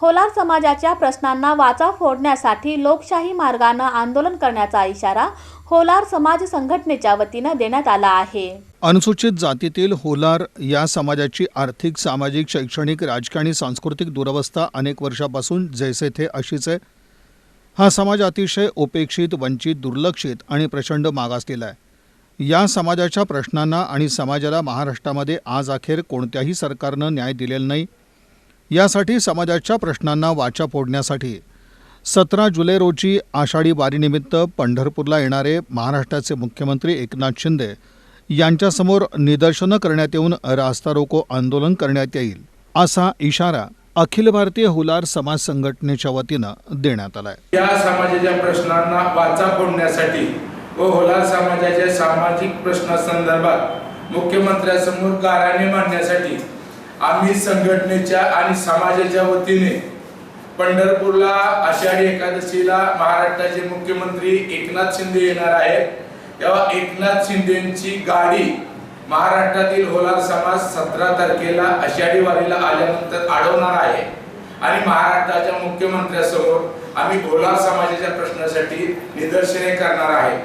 होलार समाजाच्या प्रश्नांना वाचा फोडण्यासाठी लोकशाही मार्गानं आंदोलन करण्याचा इशारा होलार समाज संघटनेच्या वतीनं देण्यात आला आहे. अनुसूचित जातीतील होलार या समाजाची आर्थिक सामाजिक शैक्षणिक राजकीय सांस्कृतिक दुरवस्था अनेक वर्षापासून जैसे थे अशीच आहे. हा समाज अतिशय उपेक्षित वंचित दुर्लक्षित आणि प्रचंड मागासलेला आहे या समाजाच्या प्रश्नांना आणि समाजाला महाराष्ट्रामध्ये आज अखेर कोणत्याही सरकारनं न्याय दिलेला नाही. यासाठी समाजाच्या प्रश्नांना वाचा फोडण्यासाठी. सतरा जुलै रोजी आषाढी वारीनिमित्त पंढरपूरला येणारे महाराष्ट्राचे मुख्यमंत्री एकनाथ शिंदे यांच्यासमोर निदर्शनं करण्यात येऊन रास्ता रोको आंदोलन करण्यात येईल असा इशारा अखिल भारतीय हुलार समाज संघटनेच्या वतीनं देण्यात आला आहे या समाजाच्या प्रश्नांना वाचा फोडण्यासाठी व हुलार समाजाच्या सामाजिक प्रश्नासंदर्भात मुख्यमंत्र्यांसमोर गाऱ्हाणे मांडण्यासाठी आम्ही संघटनेच्या आणि समाजाच्या वतीने पंढरपूरला आषाढी एकादशीला महाराष्ट्राचे मुख्यमंत्री एकनाथ शिंदे येणार आहेत. तेव्हा एकनाथ शिंदेची गाडी महाराष्ट्रातील होलार समाज सतरा तारखेला आषाढी वारीला आल्यानंतर अडवणार आहे. आणि महाराष्ट्राच्या मुख्यमंत्र्यासमोर आम्ही होलार समाजाच्या प्रश्नासाठी निदर्शने करणार आहे.